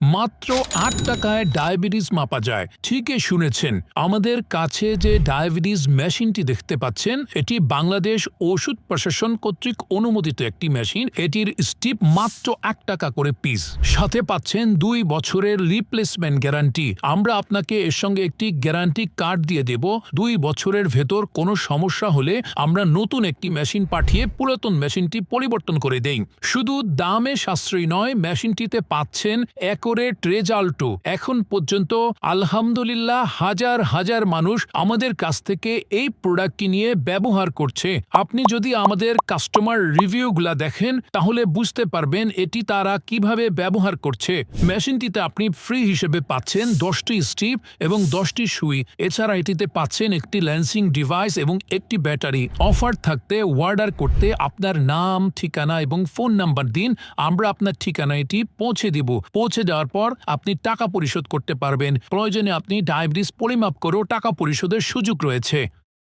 মাত্র আট টাকায় ডায়াবেটিস মাপা যায়। ঠিকই শুনেছেন। আমাদের কাছে যে ডায়াবেটিস মেশিনটি দেখতে পাচ্ছেন, এটি বাংলাদেশ ওষুধ প্রশাসন কর্তৃক অনুমোদিত একটি মেশিন। এটির স্টিপ মাত্র এক টাকা করে পিস। সাথে পাচ্ছেন দুই বছরের রিপ্লেসমেন্ট গ্যারান্টি। আমরা আপনাকে এর সঙ্গে একটি গ্যারান্টি কার্ড দিয়ে দেব। দুই বছরের ভেতর কোনো সমস্যা হলে আমরা নতুন একটি মেশিন পাঠিয়ে পুরাতন মেশিনটি পরিবর্তন করে দেই। শুধু দামে সাশ্রয়ী নয়, মেশিনটিতে পাচ্ছেন একরেট রেজাল্টও এখন পর্যন্ত আলহামদুলিল্লাহ হাজার হাজার মানুষ আমাদের কাছ থেকে এই প্রোডাক্টটি নিয়ে ব্যবহার করছে। আপনি যদি আমাদের কাস্টমার রিভিউগুলা দেখেন, তাহলে বুঝতে পারবেন এটি তারা কীভাবে ব্যবহার করছে। মেশিনটিতে আপনি ফ্রি হিসেবে পাচ্ছেন দশটি স্টিপ এবং দশটি সুই। এছাড়া এটিতে পাচ্ছেন একটি ল্যান্সিং ডিভাইস এবং একটি ব্যাটারি। অফার থাকতে, অর্ডার করতে আপনার নাম, ঠিকানা এবং ফোন নাম্বার দিন। আমরা আপনার ঠিকানা এটি পৌঁছে দিব। পৌঁছে যাওয়ার পর আপনি টাকা পরিশোধ করতে পারবেন। প্রয়োজনে আপনি ডায়াবেটিস পরিমাপ করেও টাকা পরিশোধের সুযোগ রয়েছে।